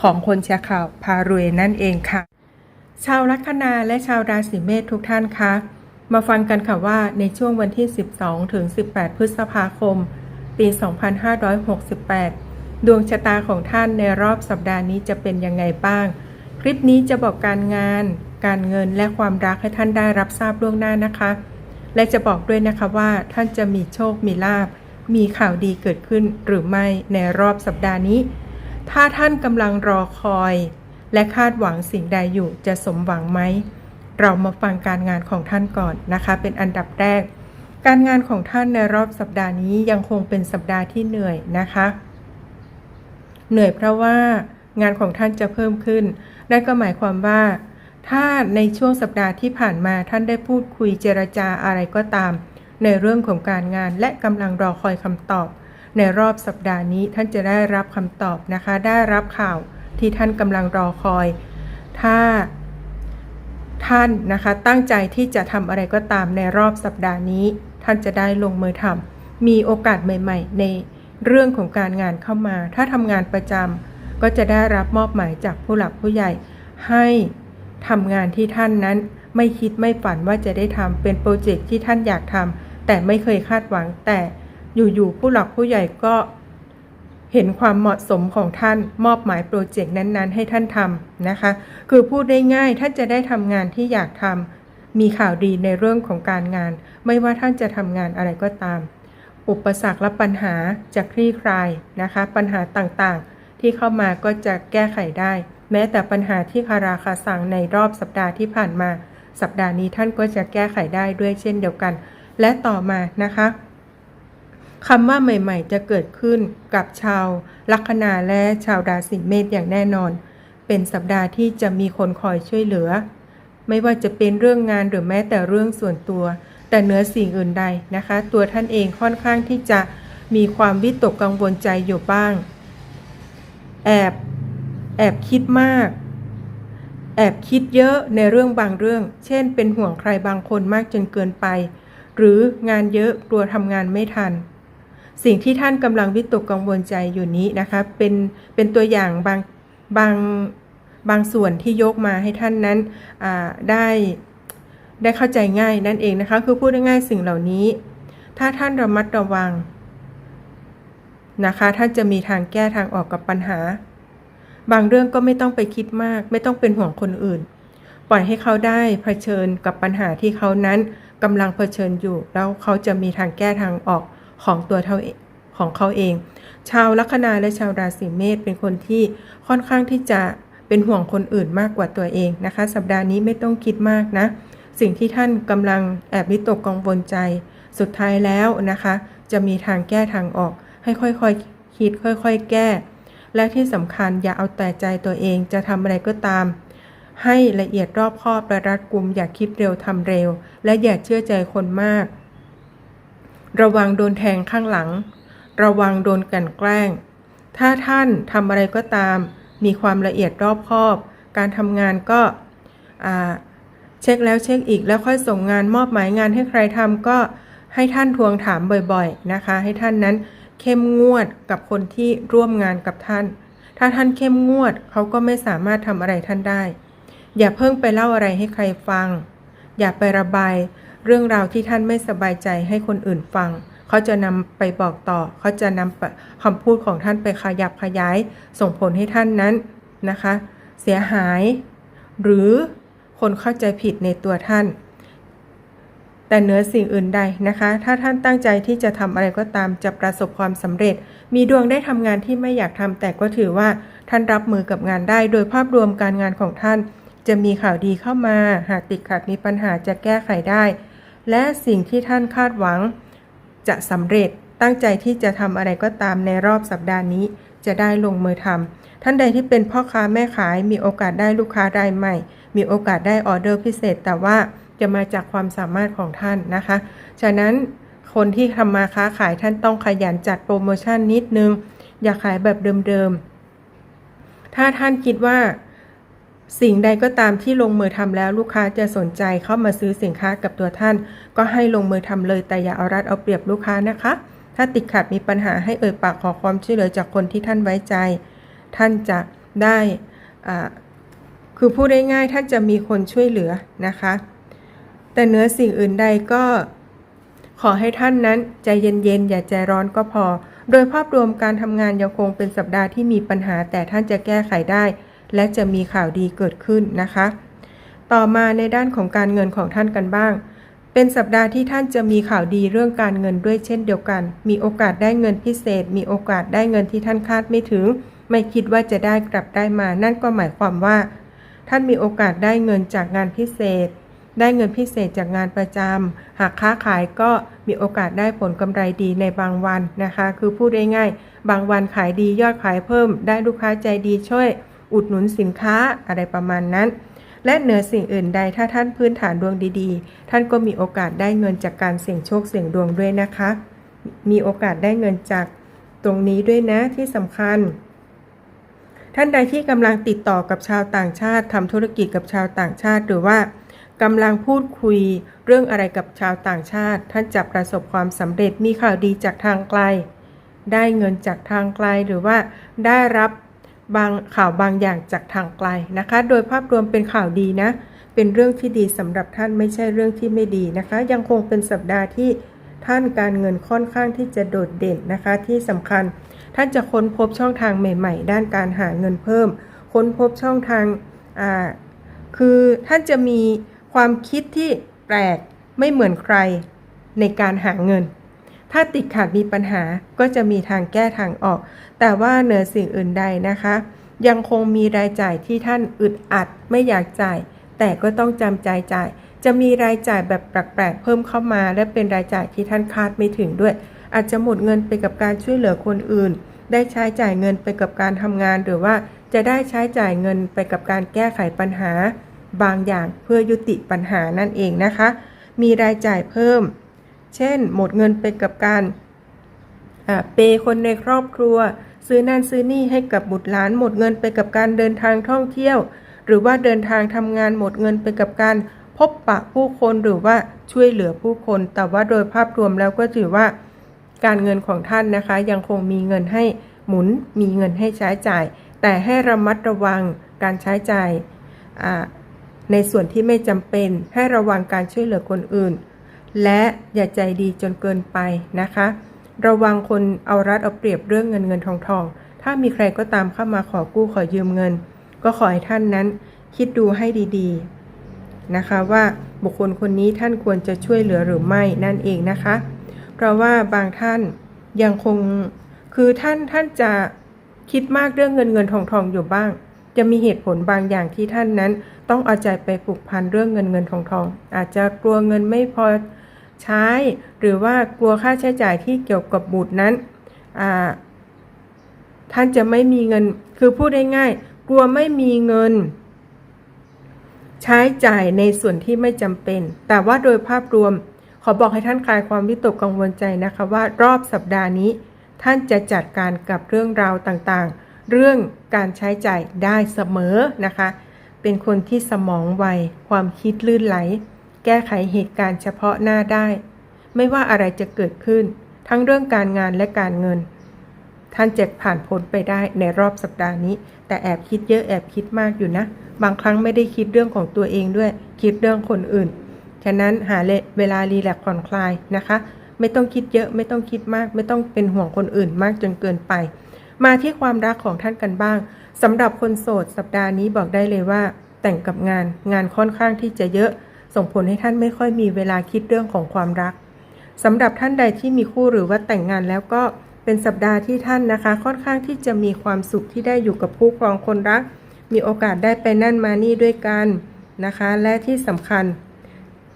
ของคนแชร์ข่าวพารวยนั่นเองค่ะ ชาวลัคนาและชาวราศีเมษทุกท่านคะ มาฟังกันค่ะว่าในช่วงวันที่ 12 ถึง 18 พฤษภาคม ปี 2568 ดวงชะตาของท่านในรอบสัปดาห์นี้จะเป็นยังไงบ้าง คลิปนี้จะบอกการงาน การเงินและความรักให้ท่านได้รับทราบล่วงหน้านะคะ และจะบอกด้วยนะคะว่าท่านจะมีโชคมีลาบมีข่าวดีเกิดขึ้นหรือไม่ในรอบสัปดาห์นี้ ถ้าท่านกำลังรอคอย และคาดหวังสิ่งใดอยู่จะสมหวังไหม เรามาฟังการงานของท่านก่อนนะคะ เป็นอันดับแรก การงานของท่านในรอบสัปดาห์นี้ยังคงเป็นสัปดาห์ที่เหนื่อยนะคะ เหนื่อยเพราะว่างานของท่านจะเพิ่มขึ้น นั่นก็หมายความว่า ถ้าในช่วงสัปดาห์ที่ผ่านมาท่านได้พูดคุยเจรจาอะไรก็ตาม ในเรื่องของการงานและกำลังรอคอยคำตอบ ในรอบสัปดาห์นี้ท่านจะได้รับคำตอบนะคะ ได้รับข่าวที่ท่านกำลังรอคอย ถ้าท่านนะคะตั้งใจที่จะทำอะไรก็ตามในรอบสัปดาห์นี้ ท่านจะได้ลงมือทำมีโอกาสใหม่ ๆ ในเรื่องของการงานเข้ามา ถ้าทำงานประจำก็จะได้รับมอบหมายจากผู้หลักผู้ใหญ่ ให้ทำงานที่ท่านนั้นไม่คิดไม่ฝันว่าจะได้ทำเป็นโปรเจกต์ที่ท่านอยากทำแต่ไม่เคยคาดหวังแต่ อยู่ๆผู้หลักผู้ใหญ่ก็เห็นความเหมาะสมของท่านมอบหมายโปรเจกต์นั้นๆ ให้ท่านทำนะคะ คือพูดได้ง่ายท่านจะได้ทำงานที่อยากทำมีข่าวดีในเรื่องของการงาน ไม่ว่าท่านจะทำงานอะไรก็ตาม อุปสรรคและปัญหาจะคลี่คลายนะคะ ปัญหาต่างๆ ที่เข้ามาก็จะแก้ไขได้ แม้แต่ปัญหาที่คาราคาสังในรอบสัปดาห์ที่ผ่านมา สัปดาห์นี้ท่านก็จะแก้ไขได้ด้วยเช่นเดียวกัน และต่อมานะคะ คำว่าใหม่ๆ จะเกิดขึ้นกับชาวลัคนาและชาวราศีเมษอย่างแน่นอน เป็นสัปดาห์ที่จะมีคนคอยช่วยเหลือ ไม่ว่าจะเป็นเรื่องงานหรือแม้แต่เรื่องส่วนตัว แต่เหนือสิ่งอื่นใดนะคะ ตัวท่านเองค่อนข้างที่จะมีความวิตกกังวลใจอยู่บ้าง แอบแอบคิดมาก แอบคิดเยอะในเรื่องบางเรื่อง เช่น เป็นห่วงใครบางคนมากจนเกินไป หรืองานเยอะกลัวทำงานไม่ทัน สิ่งที่ท่านกำลังวิตกกังวลใจอยู่นี้นะคะเป็นเป็นตัวอย่างบางบางบางส่วนที่ยกมาให้ท่านนั้นได้ได้เข้าใจง่ายนั่นเองนะคะคือพูดง่ายๆสิ่งเหล่านี้ ถ้าท่านระมัดระวังนะคะท่านจะมีทางแก้ทางออกกับปัญหา บางเรื่องก็ไม่ต้องไปคิดมาก ไม่ต้องเป็นห่วงคนอื่น ปล่อยให้เขาได้เผชิญกับปัญหาที่เขานั้นกำลังเผชิญอยู่ แล้วเขาจะมีทางแก้ทางออก ของตัวเท่าของเขาเอง ชาวลัคนาและชาวราศีเมษเป็นคนที่ค่อนข้างที่จะเป็นห่วงคนอื่นมากกว่าตัวเองนะคะ สัปดาห์นี้ไม่ต้องคิดมากนะ สิ่งที่ท่านกำลังแอบวิตกกังวลใจ สุดท้ายแล้วนะคะ จะมีทางแก้ทางออก ให้ค่อยๆคคิดค่อยๆ แก้ และที่สำคัญอย่าเอาแต่ใจตัวเองจะทำอะไรก็ตาม ให้ละเอียดรอบคอบและรัดกุมอย่าคิดเร็วทำเร็ว และอย่าเชื่อใจคนมาก ระวังโดนแทงข้างหลัง ระวังโดนกันแกล้ง ถ้าท่านทำอะไรก็ตาม มีความละเอียดรอบคอบ การทำงานก็เช็คแล้วเช็คอีกแล้วค่อยส่งงานมอบหมายงานให้ใครทำก็ให้ท่านทวงถามบ่อยๆนะคะ ให้ท่านนั้นเข้มงวดกับคนที่ร่วมงานกับท่าน ถ้าท่านเข้มงวดเขาก็ไม่สามารถทำอะไรท่านได้ อย่าเพิ่งไปเล่าอะไรให้ใครฟัง อย่าไประบาย เรื่องราวที่ท่านไม่สบายใจให้คนอื่นฟัง เขาจะนำไปบอกต่อ เขาจะนำคำพูดของท่านไปขยับขยาย ส่งผลให้ท่านนั้นนะคะ เสียหาย หรือคนเข้าใจผิดในตัวท่าน แต่เหนือสิ่งอื่นใดนะคะ ถ้าท่านตั้งใจที่จะทำอะไรก็ตามจะประสบความสำเร็จ มีดวงได้ทำงานที่ไม่อยากทำแต่ก็ถือว่าท่านรับมือกับงานได้ โดยภาพรวมการงานของท่านจะมีข่าวดีเข้ามา หากติดขัดมีปัญหาจะแก้ไขได้ และสิ่งที่ท่านคาดหวัง จะสำเร็จตั้งใจที่จะทำอะไรก็ตามในรอบสัปดาห์นี้ จะได้ลงมือทำท่านใดที่เป็นพ่อค้าแม่ขายมีโอกาสได้ลูกค้ารายใหม่ มีโอกาสได้ออเดอร์พิเศษ แต่ว่าจะมาจากความสามารถของท่านนะคะ ฉะนั้นคนที่ทำมาค้าขายท่านต้องขยันจัดโปรโมชั่นนิดนึง อย่าขายแบบเดิมๆ ถ้าท่านคิดว่า สิ่งใดก็ตามที่ลงมือทำแล้วลูกค้าจะสนใจเข้ามาซื้อสินค้ากับตัวท่าน ก็ให้ลงมือทำเลยแต่อย่าเอารัดเอาเปรียบลูกค้านะคะ ถ้าติดขัดมีปัญหาให้เอ่ยปากขอความช่วยเหลือจากคนที่ท่านไว้ใจ ท่านจะได้คือพูดได้ง่ายๆท่านจะมีคนช่วยเหลือนะคะ แต่เนื้อสิ่งอื่นใดก็ขอให้ท่านนั้นใจเย็นๆ อย่าใจร้อนก็พอ โดยภาพรวมการทำงานยังคงเป็นสัปดาห์ที่มีปัญหาแต่ท่านจะแก้ไขได้ และจะมีข่าวดีเกิดขึ้นนะคะ ต่อมาในด้านของการเงินของท่านกันบ้าง เป็นสัปดาห์ที่ท่านจะมีข่าวดีเรื่องการเงินด้วยเช่นเดียวกัน มีโอกาสได้เงินพิเศษ มีโอกาสได้เงินที่ท่านคาดไม่ถึง ไม่คิดว่าจะได้กลับได้มา นั่นก็หมายความว่า ท่านมีโอกาสได้เงินจากงานพิเศษได้เงินพิเศษจากงานประจำ หากค้าขายก็มีโอกาสได้ผลกำไรดีในบางวันนะคะ คือพูดได้ง่ายบางวันขายดียอดขายเพิ่ม ได้ลูกค้าใจดีช่วย อุดหนุนสินค้าอะไรประมาณนั้น และเหนือสิ่งอื่นใดถ้าท่านพื้นฐานดวงดีๆ ท่านก็มีโอกาสได้เงินจากการเสี่ยงโชคเสี่ยงดวงด้วยนะคะ มีโอกาสได้เงินจากตรงนี้ด้วยนะที่สำคัญ ท่านใดที่กำลังติดต่อกับชาวต่างชาติทำธุรกิจกับชาวต่างชาติหรือว่ากำลังพูดคุยเรื่องอะไรกับชาวต่างชาติ ท่านจะประสบความสำเร็จมีข่าวดีจากทางไกล ได้เงินจากทางไกลหรือว่าได้รับ บางข่าวบางอย่างจากทางไกลนะคะ โดยภาพรวมเป็นข่าวดีนะ เป็นเรื่องที่ดีสำหรับท่านไม่ใช่เรื่องที่ไม่ดีนะคะ ยังคงเป็นสัปดาห์ที่ท่านการเงินค่อนข้างที่จะโดดเด่นนะคะ ที่สำคัญท่านจะค้นพบช่องทางใหม่ ๆ ด้านการหาเงินเพิ่ม ค้นพบช่องทางอ่าคือท่านจะมีความคิดที่แปลกไม่เหมือนใครในการหาเงิน ถ้าติดขัดมีปัญหาก็จะมีทางแก้ทางออก แต่ว่าเหนือสิ่งอื่นใดนะคะ ยังคงมีรายจ่ายที่ท่านอึดอัดไม่อยากจ่าย แต่ก็ต้องจำใจจ่าย จะมีรายจ่ายแบบแปลกๆเพิ่มเข้ามา และเป็นรายจ่ายที่ท่านคาดไม่ถึงด้วย อาจจะหมดเงินไปกับการช่วยเหลือคนอื่น ได้ใช้จ่ายเงินไปกับการทำงาน หรือว่าจะได้ใช้จ่ายเงินไปกับการแก้ไขปัญหา บางอย่างเพื่อยุติปัญหานั่นเองนะคะ มีรายจ่ายเพิ่ม เช่น หมดเงินไปกับการเปย์คนในครอบครัว ซื้อนั่นซื้อนี่ให้กับบุตรหลาน หมดเงินไปกับการเดินทางท่องเที่ยว หรือว่าเดินทางทำงานหมดเงินไปกับการพบปะผู้คนหรือว่าช่วยเหลือผู้คน แต่ว่าโดยภาพรวมแล้วก็ถือว่าการเงินของท่านนะคะ ยังคงมีเงินให้หมุนมีเงินให้ใช้จ่าย แต่ให้ระมัดระวังการใช้จ่ายในส่วนที่ไม่จำเป็นให้ระวังการช่วยเหลือคนอื่น และอย่าใจดีจนเกินไปนะคะ ระวังคนเอารัดเอาเปรียบเรื่องเงินเงินทองทอง ถ้ามีใครก็ตามเข้ามาขอกู้ขอยืมเงิน ก็ขอให้ท่านนั้น คิดดูให้ดีๆนะคะว่าบุคคลคนนี้ท่านควรจะช่วยเหลือหรือไม่นั่นเองนะคะ เพราะว่าบางท่านยังคงคือท่านท่านจะคิดมากเรื่องเงินเงินทองทองอยู่บ้าง จะมีเหตุผลบางอย่างที่ท่านนั้น ต้องเอาใจไปผูกพันเรื่องเงินเงินทองทอง อาจจะกลัวเงินไม่พอ ใช้ หรือว่ากลัวค่าใช้จ่ายที่เกี่ยวกับบุตรนั้นท่านจะไม่มีเงิน คือพูดได้ง่าย กลัวไม่มีเงิน ใช้จ่ายในส่วนที่ไม่จำเป็น แต่ว่าโดยภาพรวม ขอบอกให้ท่านคลายความวิตกกังวลใจนะคะว่ารอบสัปดาห์นี้ ท่านจะจัดการกับเรื่องราวต่างๆ เรื่องการใช้จ่ายได้เสมอนะคะ เป็นคนที่สมองไว ความคิดลื่นไหล แก้ไขเหตุการณ์เฉพาะหน้าได้ ไม่ว่าอะไรจะเกิดขึ้น ทั้งเรื่องการงานและการเงิน ท่านเจะผ่านพ้นไปได้ในรอบสัปดาห์นี้ แต่แอบคิดเยอะแอบคิดมากอยู่นะ บางครั้งไม่ได้คิดเรื่องของตัวเองด้วย คิดเรื่องคนอื่น ฉะนั้นหาเวลารีแลกซ์ผ่อนคลายนะคะ ไม่ต้องคิดเยอะไม่ต้องคิดมาก ไม่ต้องเป็นห่วงคนอื่นมากจนเกินไป มาที่ความรักของท่านกันบ้างสำหรับคนโสดสัปดาห์นี้บอกได้เลยว่า แต่งกับงานงานค่อนข้างที่จะเยอะ ส่งผลให้ท่านไม่ค่อยมีเวลาคิดเรื่องของความรักสำหรับท่านใดที่มีคู่หรือว่าแต่งงานแล้วก็เป็นสัปดาห์ที่ท่านนะคะ ค่อนข้างที่จะมีความสุขที่ได้อยู่กับคู่ครองคนรัก มีโอกาสได้ไปนั่นมานี่ด้วยกันนะคะ และที่สำคัญ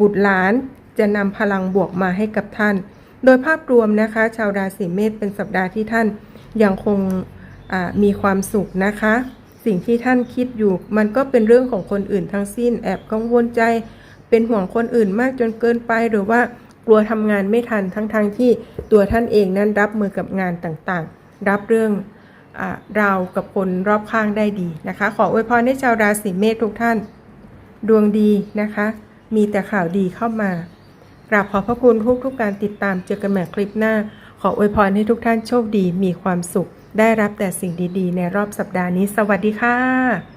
บุตรหลานจะนำพลังบวกมาให้กับท่าน โดยภาพรวมนะคะ ชาวราศีเมษเป็นสัปดาห์ที่ท่านยังคงมีความสุขนะคะ สิ่งที่ท่านคิดอยู่ มันก็เป็นเรื่องของคนอื่นทั้งสิ้น แอบกังวลใจ เป็นห่วงคนอื่นมากจนเกินไปหรือว่ากลัวทำงานไม่ทันทั้งๆทที่ตัวท่านเองนั้นรับมือกับงานต่างๆ รับเรื่องอารากับคนรอบข้างได้ดีนะคะ ขออวยพรให้ชาวราศีเมษทุกท่าน ดวงดีนะคะ มีแต่ข่าวดีเข้ามากราบขอพระคุณทุกทุกการติดตามเจอกันใหม่คลิปหน้า ขออวยพรให้ทุกท่านโชคดีมีความสุข ได้รับแต่สิ่งดีๆ ในรอบสัปดาห์นี้ สวัสดีค่ะ